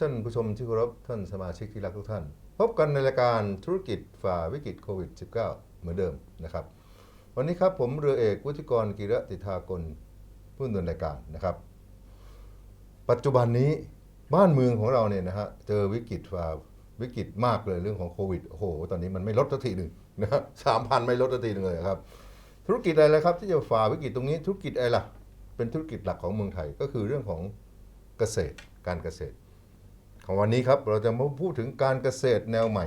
ท่านผู้ชมที่เคารพท่านสมาชิกที่รักทุกท่าน พบกันในรายการธุรกิจฝ่าวิกฤตโควิด -19 เหมือนเดิมนะครับ วันนี้ครับผมเรือเอกวุฒิกรกิรติธากลผู้ดำเนินรายการนะครับ ปัจจุบันนี้บ้านเมืองของเราเนี่ยนะฮะเจอวิกฤตฝ่าวิกฤตมากเลยเรื่องของโควิดโอ้โหตอนนี้มันไม่ลดสักทีหนึ่งนะฮะสามพันไม่ลดสักทีหนึ่งเลยครับ ธุรกิจอะไรเลยครับ ที่จะฝ่าวิกฤตตรงนี้ธุรกิจอะไรล่ะเป็นธุรกิจหลักของเมืองไทยก็คือเรื่องของเกษตรการเกษตร ของวันนี้ครับเราจะมาพูดถึงการเกษตรแนวใหม่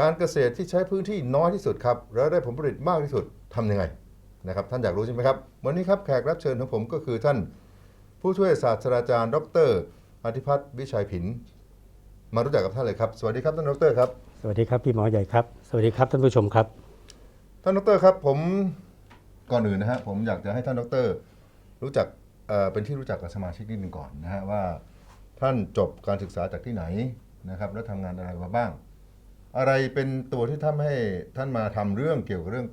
การเกษตรที่ใช้พื้นที่น้อยที่สุดครับแล้วได้ผลผลิตมากที่สุดทำยังไงนะครับท่านอยากรู้ใช่ไหมครับ วันนี้ครับแขกรับเชิญของผมก็คือท่าน ผู้ช่วยศาสตราจารย์ ดรอธิพัฒน์วิชัยผิน มารู้จักกับท่านเลยครับสวัสดีครับท่านดรครับ สวัสดีครับพี่หมอใหญ่ครับ สวัสดีครับท่านผู้ชมครับ ท่านดรครับผมก่อนอื่นนะฮะผมอยากจะให้ท่านดร รู้จักเอ่อเป็นที่รู้จักกับสมาชิกนิดนึงก่อนนะฮะว่า ท่านจบการศึกษาจากที่ไหนนะครับแล้วทำงานอะไรมาบ้าง อะไรเป็นตัวที่ทำให้ท่านมาทำเรื่องเกี่ยวกับเรื่อง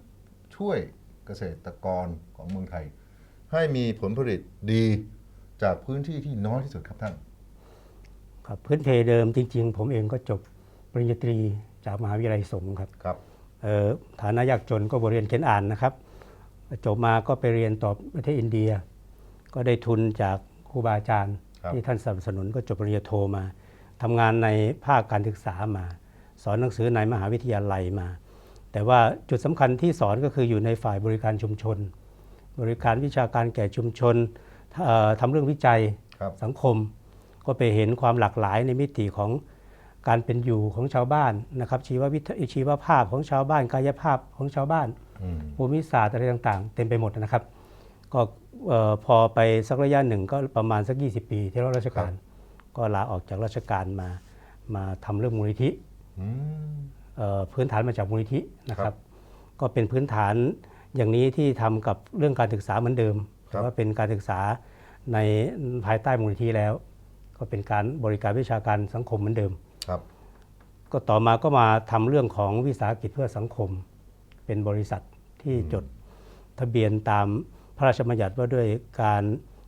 ช่วยเกษตรกรของเมืองไทย ให้มีผลผลิตดีจากพื้นที่ที่น้อยที่สุดครับท่าน ครับพื้นเพเดิมจริง ๆ ผมเองก็จบปริญญาตรีจากมหาวิทยาลัยสงฆ์ครับครับ เอ่อฐานะยากจนก็บทเรียนเขียนอ่านนะครับ จบมาก็ไปเรียนต่อประเทศอินเดีย ก็ได้ทุนจากครูบาอาจารย์ครับ ที่ท่านสนับสนุนก็จบปริญญาโทมาทำงานในภาคการศึกษามา สอนหนังสือในมหาวิทยาลัยมา แต่ว่าจุดสำคัญที่สอนก็คืออยู่ในฝ่ายบริการชุมชน บริการวิชาการแก่ชุมชนเอ่อทำเรื่องวิจัยครับสังคม ก็ไปเห็นความหลากหลายในมิติของการเป็นอยู่ของชาวบ้านนะครับชีววิทยชีวภาพของชาวบ้าน กายภาพของชาวบ้านอืมภูมิศาสตร์อะไรต่าง ๆ เต็มไปหมดนะครับ ก็เอ่อพอไปสักระยะหนึ่งก็ประมาณสัก 20 ปีที่รับราชการ ก็ลาออกจากราชการมามาทำเรื่องมูลนิธิอืมเอ่อพื้นฐานมาจากมูลนิธินะคครัรับบก็เป็นพื้นฐานอย่างนี้ที่ทำกับเรื่องการศึกษาเหมือนเดิมครับแต่ว่าเป็นการศึกษาในภายใต้มูลนิธิแล้ว ก็เป็นการบริการวิชาการสังคมเหมือนเดิมครับ ก็ต่อมาก็มาทำเรื่องของวิสาหกิจเพื่อสังคม เป็นบริษัทที่จดทะเบียนตาม พระราชบัญญัติว่าด้วยการ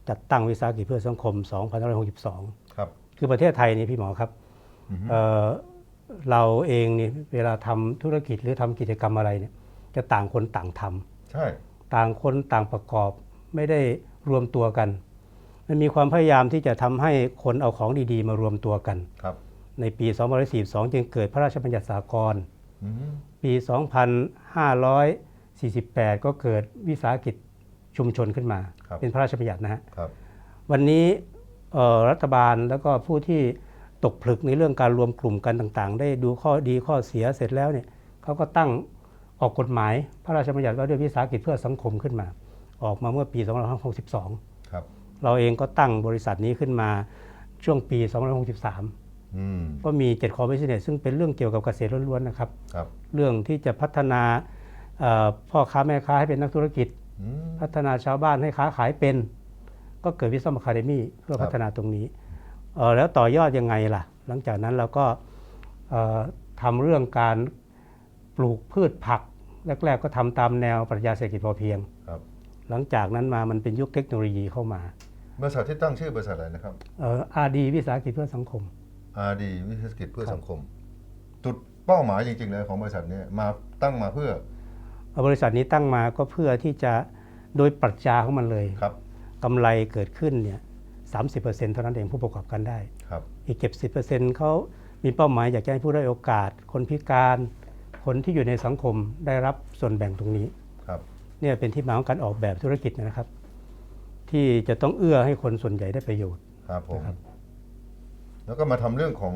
จัดตั้งวิสาหกิจเพื่อสังคม 2562 ครับ คือประเทศไทยนี่พี่หมอครับอือฮึเอ่อเราเองนี่เวลาทำธุรกิจหรือทำกิจกรรมอะไรเนี่ยจะต่างคนต่างทำใช่ ต่างคนต่างประกอบไม่ได้รวมตัวกัน มันมีความพยายามที่จะทำให้คนเอาของดีๆ มารวมตัวกันครับ ในปี 2542 จึงเกิดพระราชบัญญัติสากลอืมปี 2548 ก็เกิดวิสาหกิจ ชุมชนขึ้นมา ครับ เป็นพระราชบัญญัตินะฮะ ครับ วันนี้เอ่อรัฐบาลแล้วก็ผู้ที่ตกผลึกในเรื่องการรวมกลุ่มกันต่างๆ ได้ดูข้อดีข้อเสียเสร็จแล้วเนี่ยเขาก็ตั้งออกกฎหมายพระราชบัญญัติว่าด้วยวิสาหกิจเพื่อสังคมขึ้นมา ออกมาเมื่อปี 2562 ครับ เราเองก็ตั้งบริษัทนี้ขึ้นมาช่วงปี 2563 อืม ก็มี7 core business ซึ่งเป็นเรื่องเกี่ยวกับเกษตรล้วนๆนะครับ ครับ เรื่องที่จะพัฒนาเอ่อพ่อค้าแม่ค้าให้เป็นนักธุรกิจอืม พัฒนาชาวบ้านให้ค้าขายเป็น ก็เกิดวิสมคาเดมี่เพื่อครับพัฒนาตรงนี้เอ่อแล้วต่อยอดยังไงล่ะ หลังจากนั้นเราก็เอ่อทำเรื่องการปลูกพืชผัก แรก ๆ ก็ทำตามแนวปรัชญาเศรษฐกิจพอเพียงครับหลังจากนั้นมามันเป็นยุคเทคโนโลยีเข้ามาบริษัทที่ตั้งชื่อบริษัทอะไรนะครับอาร์ดีวิสาหกิจเพื่อสังคม RD วิสาหกิจเพื่อครับสังคม จุดเป้าหมายจริงๆเลยของบริษัทเนี้มาตั้งมาเพื่อ บริษัทนี้ตั้งมาก็เพื่อที่จะโดยปรัชญาของมันเลยครับกำไรเกิดขึ้นเนี่ยสาเท่านั้นเองผู้ประกอบการได้ ครับ อีกเก็บ10%เขามีเป้าหมายอยากจะให้ผู้ได้อยโอกาส คนพิการ คนที่อยู่ในสังคมได้รับส่วนแบ่งตรงนี้ ครับ เนี่ยเป็นที่มาของการออกแบบธุรกิจนะครับ ที่จะต้องเอื้อให้คนส่วนใหญ่ได้ประโยชน์ ครับผม นะครับ แล้วก็มาทำเรื่องของ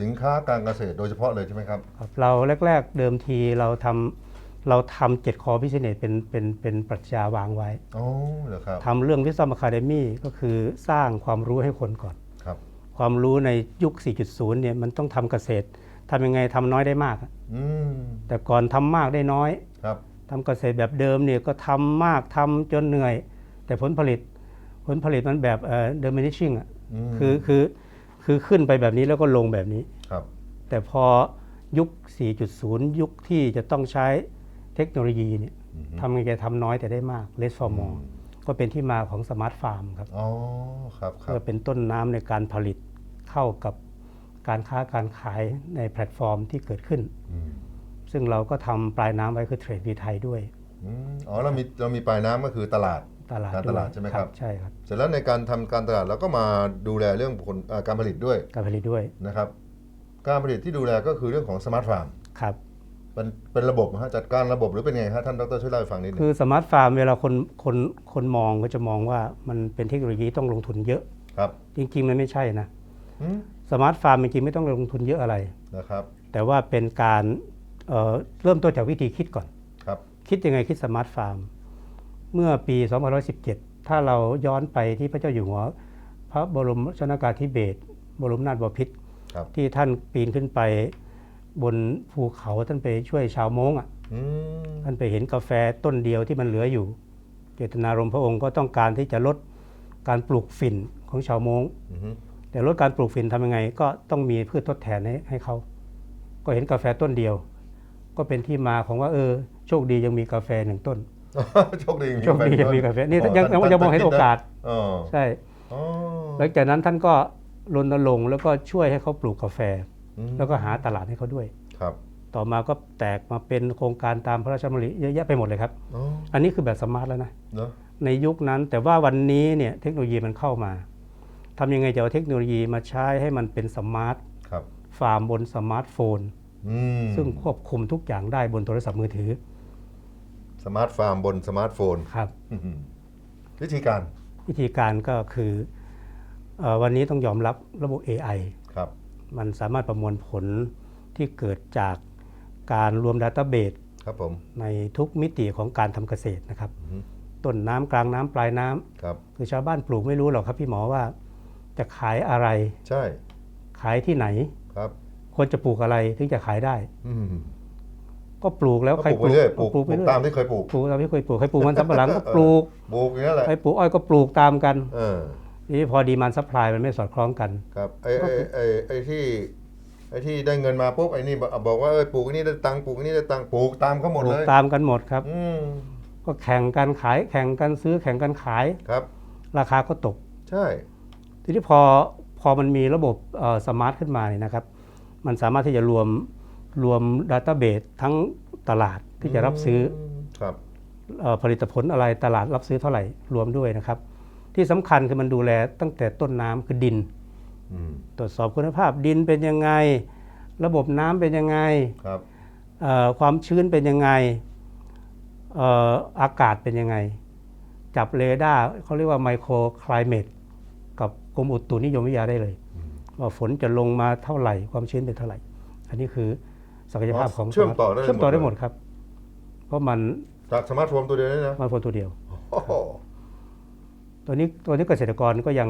สินค้าการเกษตรโดยเฉพาะเลยใช่ไหมครับ ครับเราแรก ๆ เดิมทีเราทำ เราทำเจ็ดคอพิเศษเป็นเป็นเป็นปรัชญาวางไว้อ๋อเหรอครับทำเรื่องวิส o ม a คาเดมี่ก็คือสร้างความรู้ให้คนก่อน ครับ ความรู้ในยุค 4.0 เนี่ยมันต้องทำเกษตรทำยังไงทำน้อยได้มากอะอืมแต่ก่อนทำมากได้น้อยครับ ทำเกษตรแบบเดิมเนี่ยก็ทำมากทำจนเหนื่อย แต่ผลผลิตผลผลิตมันแบบเอ่อ diminishing อะมคือคือคือขึ้นไปแบบนี้แล้วก็ลงแบบนี้ ครับ แต่พอยุค 4.0 ยุคที่จะต้องใช้ เทคโนโลยีเนี่ยอือฮึทำยังไงทำน้อยแต่ได้มาก less for อื more มก็เป็นที่มาของสมาร์ทฟาร์มครับอ๋อครับครัเพื่อบเป็นต้นน้ำในการผลิตเข้ากับการค้าการขายในแพลตฟอร์มที่เกิดขึ้นอืมซึ่งเราก็ทำปลายน้ำไว้คือเทรดวีไทยด้วยอืมอ๋อเรามีเรามีปลายน้ำก็คือตลาดตลาดการตลาดวยใช่ไหมครับใช่ครับ เสร็จแล้วในการทำการตลาดเราก็มาดูแลเรื่องผลเอ่อการผลิตด้วย การผลิตด้วยนะครับ การผลิตที่ดูแลก็คือเรื่องของสมาร์ทฟาร์มครับ เป็นเป็นระบบนะฮะจัดการระบบหรือเป็นไงฮะท่านดรช่วยเล่าให้ฟังนิดหนึคืงอสมาร์ทฟาร์มเวลาคนคนคนมองก็จะมองว่ามันเป็นเทคโนโลยีต้องลงทุนเยอะ ครับจริงๆ มันไม่ใช่นะอืมสมาร์ทฟาร์มจริงๆไม่ต้องลงทุนเยอะอะไร นะครับแต่ว่าเป็นการเอ่อเริ่มต้นจากวิธีคิดก่อน ครับ คิดยังไงคิดสมาร์ทฟาร์ม เมื่อปี 2517 ถ้าเราย้อนไปที่พระเจ้าอยู่หัว พระบรมชนากาธิเบศรบรมนาถบพิตรครับ ที่ท่านปีนขึ้นไป บนภูเขาท่านไปช่วยชาวม้งอะอืมท่านไปเห็นกาแฟต้นเดียวที่มันเหลืออยู่ เจตนารมณ์พระองค์ก็ต้องการที่จะลดการปลูกฝิ่นของชาวม้งอือฮึแต่ลดการปลูกฝิ่นทำยังไง ก็ต้องมีพืชทดแทนให้ให้เขาก็เห็นกาแฟต้นเดียว ก็เป็นที่มาของว่าเออ โชคดียังมีกาแฟหนึ่งต้นโชคดีมีโชคดีแฟนยังมีกาแฟนี่อ๋อยังยังท่านยังมองเห็นท่โอกาสอ๋อใช่อ๋อหลังจากนั้นท่านก็รณรงค์แล้วก็ช่วยให้เขาปลูกกาแฟอืม แล้วก็หาตลาดให้เขาด้วยครับ ต่อมาก็แตกมาเป็นโครงการตามพระราชดำริเยอะแยะไปหมดเลยครับอ๋ออันนี้คือแบบสมาร์ทแล้วนะเนอะในยุคนั้นแต่ว่าวันนี้เนี่ยเทคโนโลยีมันเข้ามาทำยังไงจะเอาเทคโนโลยีมาใช้ให้มันเป็นสมาร์ทครับฟาร์มบนสมาร์ทโฟนอืมซึ่งควบคุมทุกอย่างได้บนโทรศัพท์มือถือ สมาร์ทฟาร์มบนสมาร์ทโฟนครับอื้อหือวิธีการ วิธีการก็คือเออวันนี้ต้องยอมรับระบบ AI ครับ มันสามารถประมวลผลที่เกิดจากการรวมดัตต้าเบสครับผมในทุกมิติของการทำเกษตรนะครับอือฮึต้นน้ำกลางน้ำปลายน้ำครับคือชาวบ้านปลูกไม่รู้หรอกครับพี่หมอว่า จะขายอะไร ใช่ขายที่ไหน ครับควรจะปลูกอะไรถึงจะขายได้ อืมก็ปลูกแล้วก็ใครปลูกไปเรื่อยปลูกปลูกไปปลูกเรื่อยตามที่เคยปลูกปลูกตามที่เคยปลูกใครปลูกมันสำปะหลังก็ปลูก ปลูกอย่างนั้นแหละใครปลูกอ้อยก็ปลูกตามกัน เออ ทีนี้พอดีมันซัพพลายมันไม่สอดคล้องกัน ครับไอ้ไอ้ไอ้ไอ้ที่ไอ้ที่ได้เงินมาปุ๊บไอ้นี่บอกบอกว่าเออปลูกอันนี้ได้ตังค์ปลูกอันนี้ได้ตังค์ปลูกตามเขาหมดปลูเลกยตามกันหมดครับ อืมก็แข่งกันขายแข่งกันซื้อแข่งกันขาย ครับ ราคาก็ตก ใช่ ทีนี้พอพอมันมีระบบสมาร์ทขึ้นมาเนี่ยนะครับ มันสามารถที่จะรวมรวมดัตต้าเบสทั้งตลาดที่จะรับซื้อมครับ เอ่อผลิตผลอะไรตลาดรับซื้อเท่าไหร่รวมด้วยนะครับ ที่สำคัญคือมันดูแลตั้งแต่ต้นน้ำคือดินอืมตรวจสอบคุณภาพดินเป็นยังไง ระบบน้ำเป็นยังไงครับเอ่อความชื้นเป็นยังไงเอ่ออากาศเป็นยังไง จับเรดาร์เขาเรียกว่าไมโครคล i เม e กับกรมอุตุนิยมวิทยาได้เลย ว่าฝนจะลงมาเท่าไหร่ ความชื้นเป็นเท่าไหร่ อันนี้คือศักยภาพของเชื่อมต่อได้เชื่อมต่อได้หมดเลยครับ เพราะมันจากสมาร์ทโฟนตัวเดียวนี่นะมันโฟนตัวเดียวโอ้โห ตัวนี้ตัวนี้เกษตรกรก็ยัง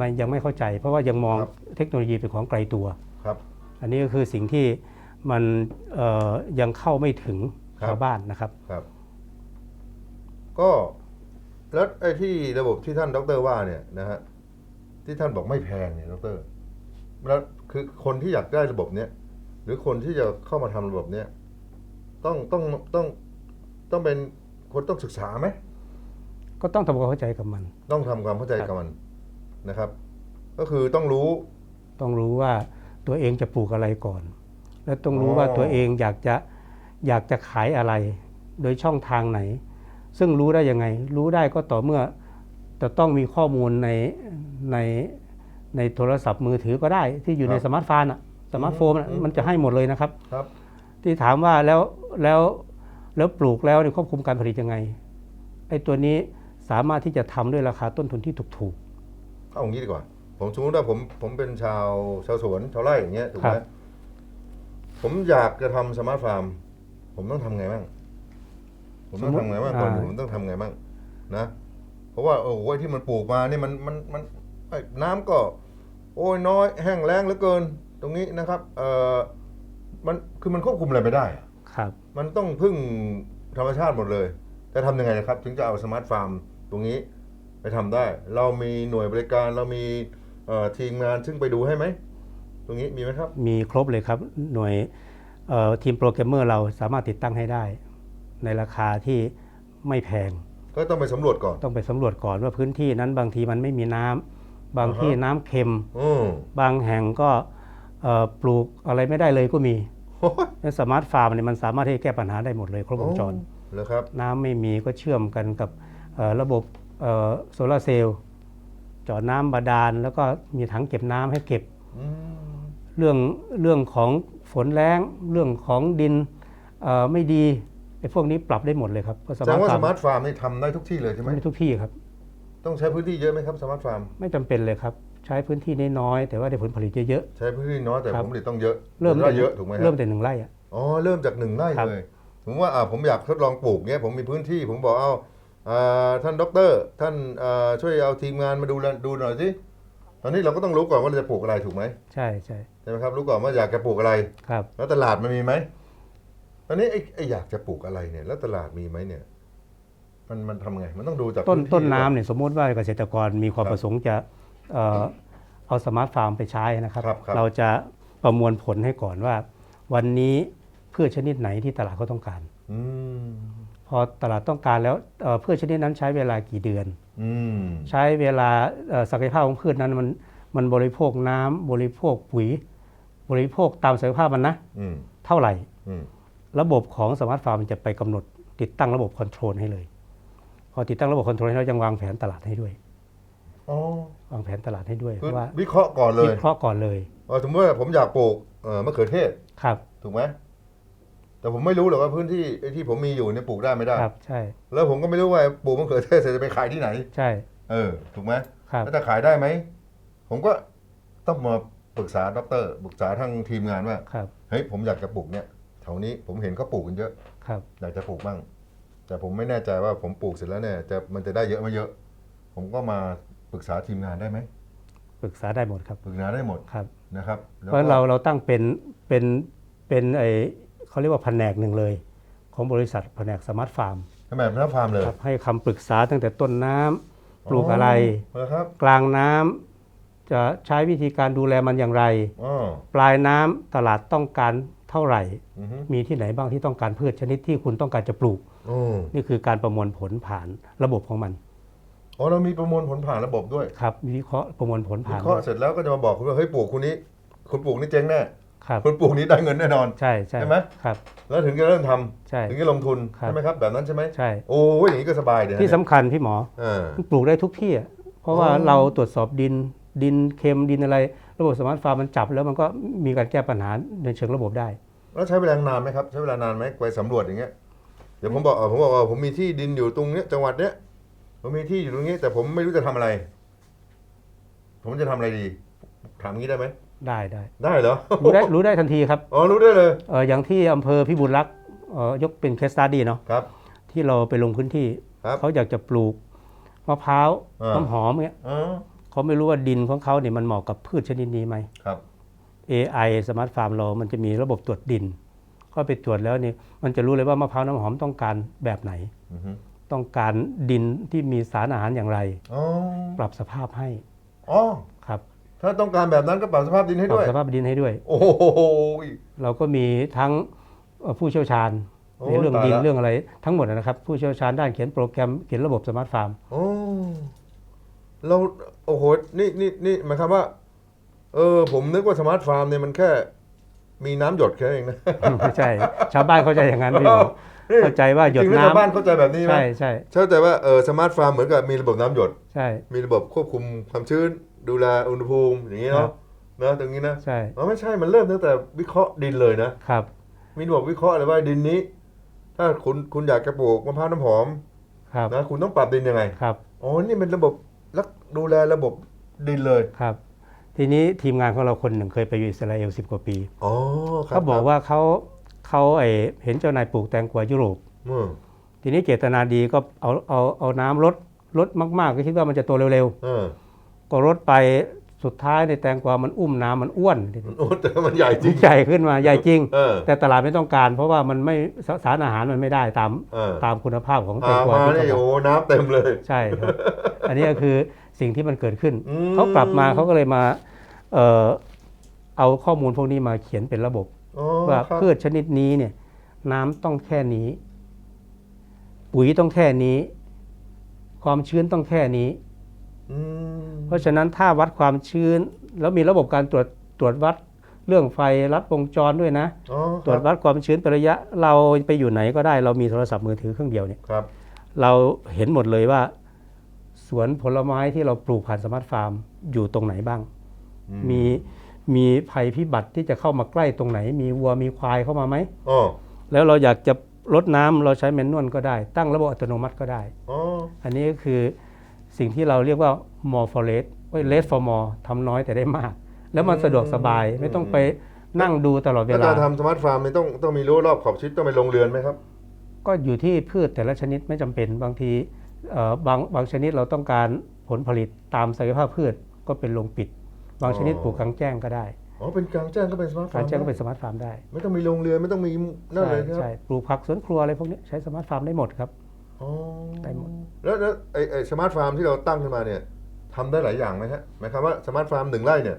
มันยังไม่เข้าใจ เพราะว่ายังมองครับเทคโนโลยีเป็นของไกลตัวครับ อันนี้ก็คือสิ่งที่มันเอ่อยังเข้าไม่ถึงครับชาวบ้านนะครับครับ ก็แล้วไอ้ที่ระบบที่ท่านดรว่าเนี่ยนะฮะที่ท่านบอกไม่แพงเนี่ยดรแล้วคือคนที่อยากได้ระบบเนี้ยหรือคนที่จะเข้ามาทำระบบเนี้ยต้องต้องต้องต้องเป็นคนต้องศึกษาไหม ก็ต้องทำความเข้าใจกับมัน ต้องทำความเข้าใจครับกับมันนะครับ ก็คือต้องรู้ ต้องรู้ว่าตัวเองจะปลูกอะไรก่อน และต้องรู้อ๋อว่าตัวเองอยากจะอยากจะขายอะไร โดยช่องทางไหน ซึ่งรู้ได้ยังไง รู้ได้ก็ต่อเมื่อจะต้องมีข้อมูลในในในโทรศัพท์มือถือก็ได้ ที่อยู่ในสมาร์ทโฟนอะสมาร์ทโฟนอะมันจะให้หมดเลยนะครับ ครับ ที่ถามว่าแล้วแล้วแล้วปลูกแล้วเนี่ยควบคุมการผลิตยังไงไอ้ตัวนี้ สามารถที่จะทำด้วยราคาต้นทุนที่ถูกเอาอย่างนี้ดีกว่า ผมสมมติว่าผมผมเป็นชาวชาวสวนชาวไร่อย่างเงี้ยถูกไหมครับผมอยากจะทำสมาร์ทฟาร์ม ผมต้องทำไงบ้างผมต้องทำไงบ้างก่อนอื่นผมต้องทำไงบ้างนะ เพราะว่าโอ้โหไอ้ที่มันปลูกมานี่มันมันมันไอ้น้ำก็ โอ้ยน้อยแห้งแล้งเหลือเกิน ตรงนี้นะครับ เอ่อมันคือมันควบคุมอะไรไม่ได้อะๆครับ มันต้องพึ่งธรรมชาติหมดเลยจะทำยังไงนะครับ ถึงจะเอาสมาร์ทฟาร์ม ตรงนี้ไปทำได้ เรามีหน่วยบริการเรามีเอ่อทีมงานซึ่งไปดูให้ไหม ตรงนี้มีไหมครับ มีครบเลยครับหน่วยเอ่อทีมโปรแกรมเมอร์เราสามารถติดตั้งให้ได้ ในราคาที่ไม่แพง ก็ต้องไปสำรวจก่อน ต้องไปสำรวจก่อนว่าพื้นที่นั้นบางทีมันไม่มีน้ำบางอ่าฮะที่น้ำเค็มอืมบางแห่งก็เอ่อปลูกอะไรไม่ได้เลยก็มีโอ้ยในสมาร์ทฟาร์มเนี่ยมันสามารถที่จะแก้ปัญหาได้หมดเลยครบวงจรแล้วครับ น้ำไม่มีก็เชื่อมกันกับเอ่อ ระบบเอ่อโซลาร์เซลล์เจาะน้ำบาดาล แล้วก็มีถังเก็บน้ำให้เก็บอืมเรื่องเรื่องของฝนแล้งเรื่องของดินเอ่อไม่ดีไอ้พวกนี้ปรับได้หมดเลยครับก็แสดงว่าฟสร์มาร์ทฟาร์มนี่ทำได้ทุกที่เลยใช่ไหมไม่ทุกที่ครับ ต้องใช้พื้นที่เยอะไหมครับสมาร์ทฟาร์มไม่จำเป็นเลยครับใช้พื้นที่น้อยๆแต่ว่าได้ผลผลิตเยอะใช้พื้นที่น้อยแต่ครับผลผลิตต้องเยอะๆเริ่มได้เยอะถูกไหมคเริ่รัมบแต่หนึ่งไร่อะอ๋อเริ่มจากหนึ่งไร่ครับเลยผมว่าอ่าผมอยากทดลองปลูกเนี้ยผมมีพื้นที่ผมบอกเอาอ่า ท่านด็อกเตอร์ท่านอ่าช่วยเอาทีมงานมาดูแลดูหน่อยสิตอนนี้เราก็ต้องรู้ก่อนว่าเราจะปลูกอะไรถูกไหมใช่ใช่ใช่ไหมครับรู้ก่อนว่าอยากจะปลูกอะไรครับ แล้วตลาดมันมีไหมตอนนี้ไอ้ไอ้อยากจะปลูกอะไรเนี่ย แล้วตลาดมีไหมเนี่ย มันมันทำไง มันต้องดูจากต้นพื้ที่ต้นน้ำเนี่ยสมมติว่าเกษตรกรมีความครับประสงค์จะเอ่อเอาสมาร์ทฟาร์มไปใช้นะครับครับครับ เราจะประมวลผลให้ก่อนว่า วันนี้พืชชนิดไหนที่ตลาดเขาต้องการอืม พอตลาดต้องการแล้วเอ่อพืชชนิดนั้นใช้เวลากี่เดือนอืมใช้เวลาเอ่อศักยภาพของพืชนั้นมันมันบริโภคน้ำบริโภคปุ๋ย บริโภคตามศักยภาพมันนะอืมเท่าไหร่อืมระบบของสมาร์ทฟาร์มจะไปกำหนด ติดตั้งระบบคอนโทรลให้เลย พอติดตั้งระบบคอนโทรลให้เรายังวางแผนตลาดให้ด้วยอ๋อวางแผนตลาดให้ด้วยเพคือราะว่าวิเคราะห์ก่อนเลวิยเคราะห์ก่อนเลยว่าสมมติว่าผมอยากปลูกเอ่อมะเขือเทศครับถูกไหม แต่ผมไม่รู้หรอกว่าพื้นที่ไอ้ที่ผมมีอยู่เนี่ยปลูกได้ไม่ได้ ครับ ใช่ แล้วผมก็ไม่รู้ว่าปลูกมะเขือเทศเสร็จจะไปขายที่ไหน ใช่ เออ ถูกไหมครับ แล้วจะขายได้ไหม ผมก็ต้องมาปรึกษาด็อกเตอร์ปรึกษาทางทีมงานว่า ครับ เฮ้ย ผมอยากจะปลูกเนี่ยแถวนี้ผมเห็นเขาปลูกกันเยอะ ครับ อยากจะปลูกบ้าง แต่ผมไม่แน่ใจว่าผมปลูกเสร็จแล้วเนี่ยจะมันจะได้เยอะไม่เยอะ ผมก็มาปรึกษาทีมงานได้ไหมปรึกษาได้หมดครับ ปรึกษาได้หมดครับ นะครับ เพแล้วราะก็เราเราตั้งเป็นเป็นเป็นไอ เขาเรียกว่าแผนกหนึ่งเลย ของบริษัทแผนกสมาร์ทฟาร์มทำไมพนักฟาร์มเลยครับให้คำปรึกษาตั้งแต่ต้นน้ำปลูกอะไร เหรอครับกลางน้ำจะใช้วิธีการดูแลมันอย่างไร อ๋อปลายน้ำตลาดต้องการเท่าไหร่ อือฮึมีที่ไหนบ้างที่ต้องการพืชชนิดที่คุณต้องการจะปลูกโอ้นี่คือการประมวลผลผ่านระบบของมันอ๋อเรามีประมวลผลผ่านระบบด้วยครับวิเคราะห์ประมวลผลวิผ่านเคราะห์เสร็จแล้วก็จะมาบอกคุณว่าเฮ้ยปลูกคุณนี้ คุณปลูกนี่เจ๊งแน่ ครับคุณปลูกนี้ได้เงินแน่นอน ใช่ใช่ใช่ไหมครับ แล้วถึงจะเริ่มทำใช่ถึงจะลงทุนครับ ใช่ไหมครับแบบนั้นใช่ไหมใช่ โอ้ยอย่างนี้ก็สบายเดี๋ยวที่สำคัญพี่หมออ่าปลูกได้ทุกที่อะเพราะว่าอ๋อ เราตรวจสอบดินดินเค็มดินอะไร ระบบสมาร์ทฟาร์มมันจับแล้วมันก็มีการแก้ปัญหาในเชิงระบบได้ แล้วใช้เวลานานไหมครับ ใช้เวลานานไหมไปสำรวจอย่างเงี้ยเดี๋ยวผมบอกเออผมบอกว่าผมมีที่ดินอยู่ตรงเนี้ยจังหวัดเนี้ยผมมีที่อยู่ตรงนี้ แต่ผมไม่รู้จะทำอะไร ผมจะทำอะไรดี ถามงี้ได้ไหม ได้ได้ได้เหรอรู้ได้รู้ได้ทันทีครับอ๋อรู้ได้เลยเอออย่างที่อำเภอพิบูลรักษ์เอ่อยกเป็นเคสตัดดี้เนาะครับ ที่เราไปลงพื้นที่ครับเขาอยากจะปลูกมะพร้าวอ่าน้ำหอมเงี้ยอ๋อเขาไม่รู้ว่าดินของเขาเนี่ยมันเหมาะกับพืชชนิดนี้ไหมครับ AI สมาร์ทฟาร์มเรา มันจะมีระบบตรวจดิน ก็ไปตรวจแล้วนี่มันจะรู้เลยว่ามะพร้าวน้ำหอมต้องการแบบไหนอือฮึต้องการดินที่มีสารอาหารอย่างไรอ๋อปรับสภาพให้อ๋อครับ ถ้าต้องการแบบนั้นก็ปรับสภาพดินให้ปรัด้วยสภาพดินให้ด้วย โอ้โห เราก็มีทั้งเอ่อผู้เชี่ยวชาญโอ้ในเรื่องตายดินละ เรื่องอะไรทั้งหมดนะครับผู้เชี่ยวชาญด้านเขียนโปรแกรมเขียนระบบสมาร์ทฟาร์ม โอ้เราโอ้โหนี่นี่นี่หมายความว่า เออ ผมนึกว่าสมาร์ทฟาร์มเนี่ยมันแค่ มีน้ำหยดแค่เองนะ ไม่ใช่ ชาวบ้านเข้าใจอย่างนั้นพี่หมอนี่ เข้าใจว่าหยดจริงๆแล้วน้ำชาวบ้านเข้าใจแบบนี้ไหมใช่ใช่เข้าใจว่าเออสมาร์ทฟาร์มเหมือนกับมีระบบน้ำหยด ใช่ มีระบบควบคุมความชื้น ดูแลอุณหภูมิอย่างนี้ครัเนาะบนะตรงนี้นะใช่อ๋อไม่ใช่มันเริ่มตั้งแต่วิเคราะห์ดินเลยนะครับ มีระบบวิเคราะห์เลยว่าดินนี้ ถ้าคุณคุณอยากจะปลูกมะพร้าวน้ำหอมครับนะคุณต้องปรับดินยังไงครับอ๋อนี่เป็นระบบรักดูแลระบบดินเลยครับ ทีนี้ทีมงานของเราคนหนึ่งเคยไปอยู่อิสราเอลสิบกว่าปีอ๋อครับเขาบอกว่าเขาเขาไอเห็นเจ้านายปลูกแตงกวายุโรปอืมทีนี้เจตนาดีก็เอาเอาเอาน้ำลดลดมากๆก็คิดว่ามันจะโตเร็วเออๆ ก็ลดไปสุดท้ายในแตงกวามันอุ้มน้ำมันอ้วนโอ้แต่มันใหญ่จริง ใหญ่ขึ้นมาใหญ่จริง เออ แต่ตลาดไม่ต้องการ เพราะว่ามันไม่สสารอาหารมันไม่ได้ตามเออ ตามคุณภาพของแตอ่างกวามาที่เนี่ยเขาโอ้บอกน้ำเต็มเลย ใช่ครับ อันนี้ก็คือสิ่งที่มันเกิดขึ้นอืม เขากลับมาเขาก็เลยมาเอ่อเอาข้อมูลพวกนี้มาเขียนเป็นระบบ อ๋อว่าครับพืชชนิดนี้เนี่ย น้ำต้องแค่นี้ ปุ๋ยต้องแค่นี้ ความชื้นต้องแค่นี้อืม เพราะฉะนั้นถ้าวัดความชื้น แล้วมีระบบการตรวจตรวจวัดเรื่องไฟรัดวงจรด้วยนะอ๋อตรวจวัดความชื้นเป็นระยะ เราไปอยู่ไหนก็ได้ เรามีโทรศัพท์มือถือเครื่องเดียวเนี่ยครับเราเห็นหมดเลยว่า สวนผลไม้ที่เราปลูกผ่านสมาร์ทฟาร์มอยู่ตรงไหนบ้างอืมีมีภัยพิบัติที่จะเข้ามาใกล้ตรงไหน มีวัวมีควายเข้ามาไหมอ๋อแล้วเราอยากจะลดน้ำเราใช้แมนนวลก็ได้ ตั้งระบบอัตโนมัติก็ได้อ๋ออันนี้ก็คือ สิ่งที่เราเรียกว่า more for less ไว้ less for more ทำน้อยแต่ได้มาก แล้วมันสะดวกสบายไม่ต้องไปนั่งดูตลอดเวแล้วลาการทำสมาร์ทฟาร์มนี่ต้องต้องมีรั้วรอบขอบชิดต้องไปลงเรือนไหมครับ ก็อยู่ที่พืชแต่ละชนิดไม่จำเป็นบางทีเอ่อบางบางชนิดเราต้องการผลผลิตตามศักยภาพพืชก็เป็นโรงปิด บางชนิดอ๋อปลูกกลางแจ้งก็ได้อ๋อเป็นกลางแจ้งก็เป็นสมาร์ทฟาการร์มแจ้งก็เป็นสมาร์ทฟาร์มได้ ไม่ต้องมีโรงเรือนไม่ต้องมีนั่นใช่เลยครับใช่ปลูกผักสวนครัวอะไรพวกนี้ใช้สมาร์ทฟาร์มได้หมดครับอ๋อ ได้หมด แล้วแล้วไอ้ไอ้สมาร์ทฟาร์มที่เราตั้งขึ้นมาเนี่ยทำได้หลายอย่างไหมฮะหมายความว่าสมาร์ทฟาร์มหนึ่งไร่เนี่ย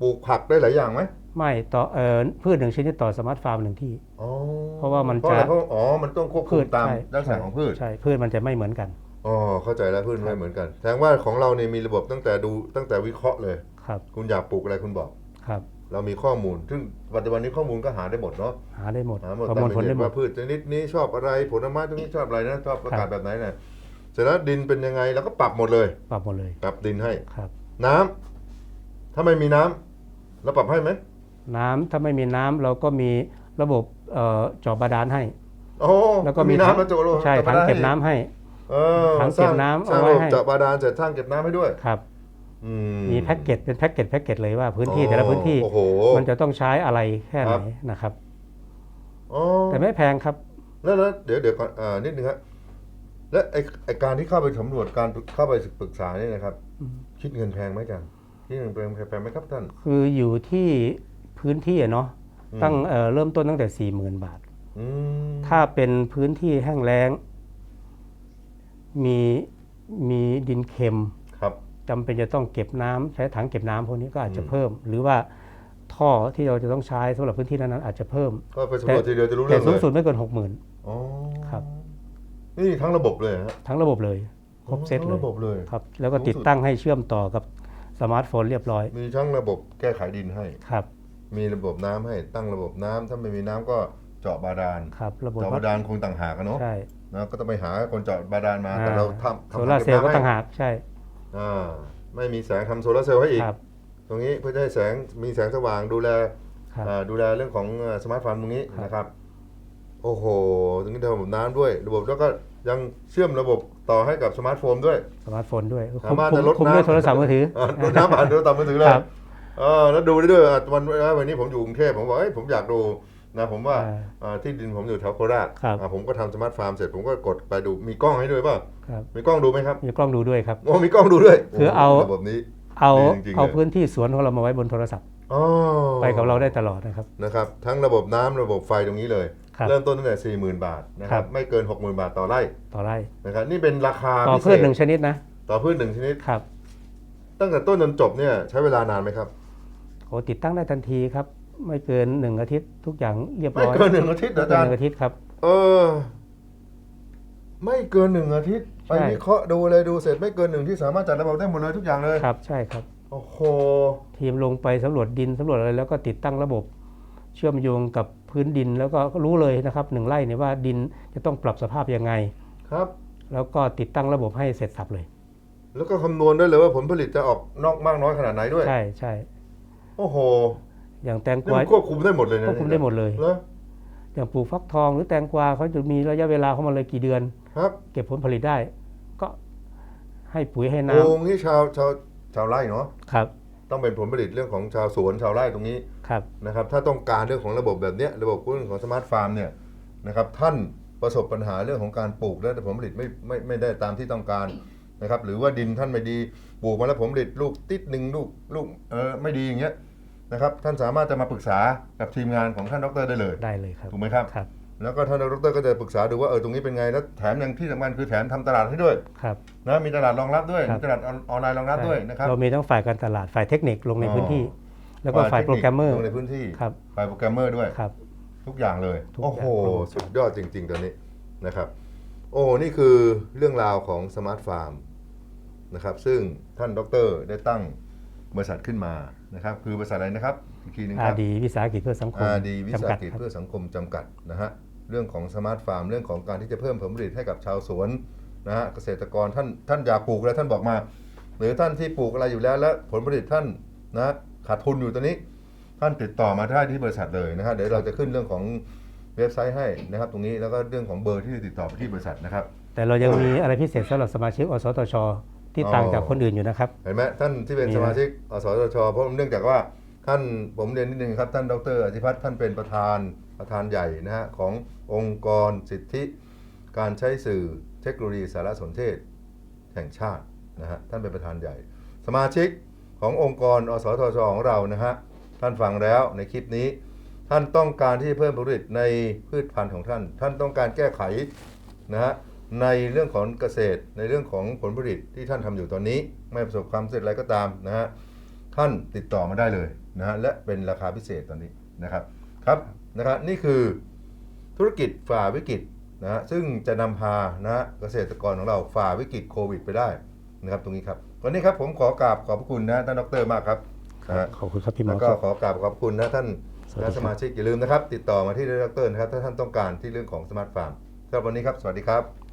ปลูกผักได้หลายอย่างไหมไม่ต่อเอ่อพืชหนึ่งชนิดต่อสมาร์ทฟาร์มหนึ่งที่ อ๋อเพราะว่ามันเพราะอะไรจะเพราะอ๋อมันต้องควบคุพืมชตามใช่ลักษณะของพืช ใช่พืชมันจะไม่เหมือนกันอ๋อเข้าใจแล้วพืชไม่เหมือนกันแสดงว่าของเราเนี่ยมีระบบตั้งแต่ดูตั้งแต่วิเคราะห์เลย ครับ คุณอยากปลูกอะไรคุณบอก ครับ เรามีข้อมูล ซึ่งปัจจุบันนี้ข้อมูลก็หาได้หมดเนาะหาได้หมดหาหมดประตามมวลผลละเอีได้ยดหมดว่าพืชชนิดนี้ชอบอะไรผลไม้ตรงนี้ชอบอะไรนะชอบอากาศแบบไหนนะเสร็จแล้วดินเป็นยังไงเราก็ปรับหมดเลย ปรับหมดเลยปรับดินให้ครับ น้ำถ้าไม่มีน้ำเราปรับให้ไหมน้ำถ้าไม่มีน้ำเราก็มีระบบเอ่อเจอบาดาลให้โอ้แล้วก็มีน้ำแล้วโจโลใช่ถังเก็บน้ำให้เออถังเก็บน้ำสร้างเอาไว้ระบบให้เจาะบาดาลเสร็จสร้างเก็บน้ำให้ด้วยครับอื มีแพ็กเกจเป็นแพ็กเกจแพ็กเกจเลยว่าพื้นที่อ๋อแต่ละพื้นที่โอ้โหมันจะต้องใช้อะไรแค่ไหครันบนะครับอ๋อแต่ไม่แพงครับ แล้วแล้วเดี๋ยวเดี๋ยวก่อนอ่านิดนึงครับและไอไอการที่เข้าไปสำรวจการเข้าไปปรึกษาเนี่ยนะครับอืมคิดเงินแพงไหมจันคิดเงินแพงแพงไหมครับท่าน คืออยู่ที่พื้นที่อะเนาะอืมตั้งเอ่อเริ่มต้นตั้งแต่40,000บาทอืมถ้าเป็นพื้นที่แห้งแล้ง มีมีดินเค็มครับ จำเป็นจะต้องเก็บน้ำใช้ถังเก็บน้ำพวกนี้ก็อาจจะอืมเพิ่ม หรือว่าท่อที่เราจะต้องใช้สำหรับพื้นที่นั้นๆอาจจะเพิ่มก็ไปสำรวจทีเดียวจะรู้แต่เรื่องสูเลงยสุดไม่เกินหกหมื่นอ๋อครับนี่ทั้งระบบเลยฮะทั้งระบบเลยครบเซตทั้งเลยระบบเลยครับแล้วก็สูงสุดติดตั้งให้เชื่อมต่อกับสมาร์ทโฟนเรียบร้อย มีทั้งระบบแก้ไขดินให้ครับ มีระบบน้ำให้ตั้งระบบน้ำถ้าไม่มีน้ำก็เจาะบาดาลครับระบบเจาะวับาดดาลคงต่างหากกันเนาะใช่นะก็ต้องไปหาคนเจาะบาดาลมาแต่อ่าเราทำทำโซลาร์เซลล์ก็ทำต่างหากใช่ อ่าไม่มีแสงทำโซลาร์เซลล์ให้อีก ครับ ตรงนี้เพื่อจะให้แสงมีแสงสว่างดูแลครับ อ่าดูแลเรื่องของสมาร์ทฟาร์มตรงนี้ครับ นะครับ โอ้โห ตรงนี้ระบบน้ำด้วย ระบบแล้วก็ยังเชื่อมระบบต่อให้กับสมาร์ทโฟนด้วย สมาร์ทโฟนด้วยคุสามมารถคุมจะลดคุมน้ำด้วยโทรศัพท์มือถือ อ่าลดน้ำผ่านโทรศัพท์มือถือเลยครับ เออแล้วดูได้ด้วยอะวันวันนี้ผมอยู่กรุงเทพผมบอกเอ้ยผมอยากดู นะผมว่าอ่าอ่าที่ดินผมอยู่แถวโคราชครับอ่าผมก็ทำสมาร์ทฟาร์มเสร็จผมก็กดไปดูมีกล้องให้ด้วยป่ะครับมีกล้องดูไหมครับ มีกล้องดูด้วยครับโอ้มีกล้องดูด้วย คือเอาระบบนี้เอาดีจริงๆเอาเลยพื้นที่สวนของเรามาไว้บนโทรศัพท์อ๋อไปกับเราได้ตลอดนะครับนะครับทั้งระบบน้ำระบบไฟตรงนี้เลยครับเริ่มต้นตั้งแต่40,000 บาทนะคครัรับบไม่เกิน 60,000 บาทต่อไร่ต่อไร่นะครับนี่เป็นราคาต่อพิเศพืชษหนึ่งชนิดนะ ต่อพืชหนึ่งชนิดครับ ตั้งแต่ต้นจนจบเนี่ยใช้เวลานานไหมครับโอ้ติดตั้งได้ทันทีครับ ไม่เกินหนึ่งอาทิตย์ทุกอย่างเรียบไม่ร้อยเกินหนึ่งอาทิตย์เหรอไม่อาเกินจารย์หนึ่งอาทิตย์ครับ เออ ไม่เกินหนึ่งอาทิตย์ไปใช่ วิเคราะห์ดูเลยดูเสร็จไม่เกินหนึ่งที่สามารถจัดระบบได้หมดเลยทุกอย่างเลยครับ ใช่ครับ โอ้โหทีมลงไปสำรวจดินสำรวจอะไรแล้วก็ติดตั้งระบบ เชื่อมโยงกับพื้นดินแล้วก็รู้เลยนะครับหนึ่งไร่เนี่ยว่าดินจะต้องปรับสภาพยังไง ครับ แล้วก็ติดตั้งระบบให้เสร็จสับเลย แล้วก็คำนวณได้เลยว่าผลผลิตจะออกนอกมากน้อยขนาดไหนด้วย ใช่ใช่โอ้โห อย่างแตงกนี่วามันควบคุมได้หมดเลยนะควบคุมได้หมดเลย เหรออย่างปลูกฟักทองหรือแตงกวาเขาจะมีระยะเวลาของมันเลยกี่เดือน ครับเก็บผลผลิตได้ ก็ให้ปุ๋ยให้น้โอ่งนี่ชาวชาวชาวไร่เนาะำครับต้องเป็นผลผลิตเรื่องของชาวสวนชาวไร่ตรงนี้ครับ นะครับถ้าต้องการเรื่องของระบบแบบเนี้ยระบบเรื่องของสมาร์ทฟาร์มเนี่ยนะครับท่านประสบปัญหาเรื่องของการปลูกและผลผลิตไม่ไม่ไม่ได้ตามที่ต้องการนะครับหรือว่าดินท่านไม่ดีปลูกมาแล้วผลผลิตลูกติดหนึ่งลูกลูกเออไม่ดีอย่างเงี้ย นะครับท่านสามารถจะมาปรึกษากับทีมงานของท่านดรได้เลยได้เลยครับถูกไหมครับ ครับ แล้วก็ท่านดรก็จะปรึกษาดูว่าเออตรงนี้เป็นไงแล้วแถมอย่างที่สำคัญคือแถมทำตลาดให้ด้วยครับ นะมีตลาดรองรับด้วยครับ มีตลาดออนออนไลน์รองรับด้วยนะครับ เรามีทั้งฝ่ายการตลาดฝ่ายเทคนิคลงในอ๋อ พื้นที่ แล้วก็ฝ่ายโปรแกรมเมอร์ลงในพื้นที่ครับฝ่ายโปรแกรมเมอร์ด้วย ครับ ทุกอย่างเลย ทุกอย่างโอ้โหครบวงจรสุดยอดจริง ๆตอนนี้นะครับ โอ้ นี่คือเรื่องราวของสมาร์ทฟาร์มนะครับ ซึ่งท่านดรได้ตั้งบริษัทขึ้นมา นะครับคือบริษัทอะไรนะครับอีกทีหนึงคอารับดีวิสาหกิจเพื่อสังคมอาดีวิสาหกิจจำกัดครับ เพื่อสังคมจำกัดนะฮะเรื่องของสมาร์ทฟาร์มเรื่องของการที่จะเพิ่มผลผลิตให้กับชาวสวนนะฮะเกษตรกรท่านท่านอยากปลูกแล้วท่านบอกมา หรือท่านที่ปลูกอะไรอยู่แล้วและผลผลิตท่านนะขาดทุนอยู่ตอนนี้ ท่านติดต่อมาได้ที่บริษัทเลยนะฮะเดี๋ยวเราจะขึ้นเรื่องของเว็บไซต์ให้นะครับ ตรงนี้แล้วก็เรื่องของเบอร์ที่ติดต่อไปที่บริษัทนะครับ แต่เรายังมีอะไรพิเศษสำหรับสมาชิกอสตช ที่ต่างจากคนอื่นอยู่นะครับ เห็นไหมท่านที่เป็นมีสไหมมาชิกอสตชเพราะเนื่องจากว่าท่านผมเรียนนิดนึงครับ ท่านดรอธิพัฒน์ท่านเป็นประธานประธานใหญ่นะฮะขององค์กรสิทธิ การใช้สื่อเทคโนโลยีสารสนเทศแห่งชาตินะฮะท่านเป็นประธานใหญ่ สมาชิกขององค์กร อสทชของเรานะฮะท่านฟังแล้วในคลิปนี้ ท่านต้องการที่จะเพิ่มผลผลิตในพืชพันธุ์ของท่าน ท่านต้องการแก้ไขนะฮะ ในเรื่องของเกษตรในเรื่องของผลผลิตที่ท่านทำอยู่ตอนนี้ ไม่ประสบความสำเร็จอะไรก็ตามนะฮะท่านติดต่อมาได้เลยนะฮะและเป็นราคาพิเศษตอนนี้นะครับครับนะครับนี่คือธุรกิจฝ่าวิกฤตนะฮะซึ่งจะนำพานะฮะเกษตรกรของเราฝ่าวิกฤตโควิด ไปได้นะครับตรงนี้ครับวันนี้ครับผมขอกราบขอบพระคุณนะท่านดรมากครับนะฮะขอบคุณครับพี่หมแล้อวก็ครับขอกราบขอบคุณนะท่านสวัสดีครันะบสมาชิกอย่าลืมนะครับ ติดต่อมาที่ดรนะครับถ้าท่านต้องการที่เรื่องของสมาร์ทฟาร์มสำหรับวันนี้ครับ สวัสดีครับ